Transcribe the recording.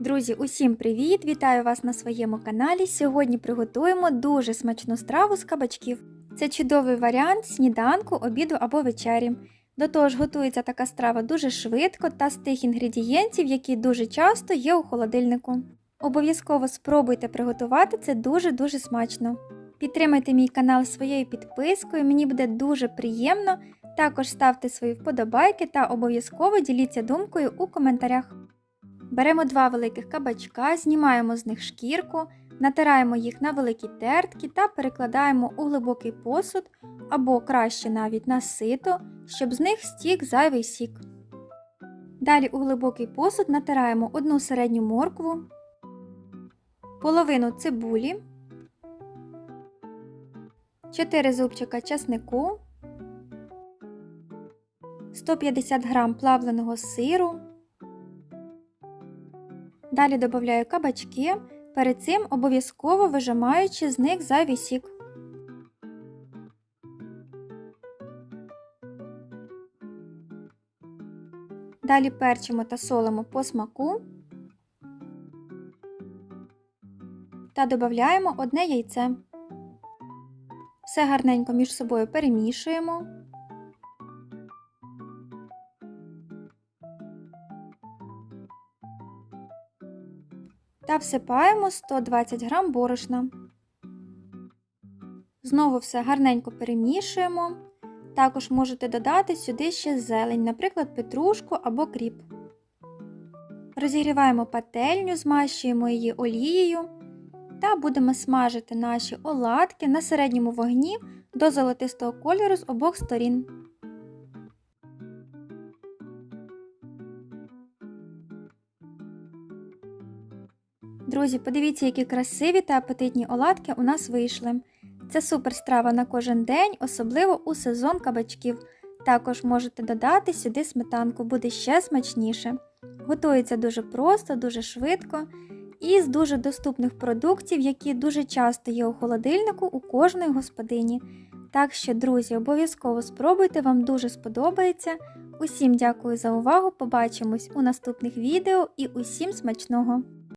Друзі, усім привіт! Вітаю вас на своєму каналі. Сьогодні приготуємо дуже смачну страву з кабачків. Це чудовий варіант сніданку, обіду або вечері. До того ж, готується така страва дуже швидко та з тих інгредієнтів, які дуже часто є у холодильнику. Обов'язково спробуйте приготувати це дуже-дуже смачно. Підтримайте мій канал своєю підпискою, мені буде дуже приємно. Також ставте свої вподобайки та обов'язково діліться думкою у коментарях. Беремо два великих кабачка, знімаємо з них шкірку, натираємо їх на великі тертки та перекладаємо у глибокий посуд або краще навіть на сито, щоб з них стік зайвий сік. Далі у глибокий посуд натираємо одну середню моркву, половину цибулі, 4 зубчика часнику, 150 г плавленого сиру. Далі додаю кабачки, перед цим обов'язково вижимаючи з них зайвий. Далі перчимо та солимо по смаку та додаємо одне яйце. Все гарненько між собою перемішуємо. Та всипаємо 120 г борошна. Знову все гарненько перемішуємо. Також можете додати сюди ще зелень, наприклад, петрушку або кріп. Розігріваємо пательню, змащуємо її олією та будемо смажити наші оладки на середньому вогні до золотистого кольору з обох сторін. Друзі, подивіться, які красиві та апетитні оладки у нас вийшли. Це супер страва на кожен день, особливо у сезон кабачків. Також можете додати сюди сметанку, буде ще смачніше. Готується дуже просто, дуже швидко і з дуже доступних продуктів, які дуже часто є у холодильнику у кожної господині. Так що, друзі, обов'язково спробуйте, вам дуже сподобається. Усім дякую за увагу! Побачимось у наступних відео і усім смачного!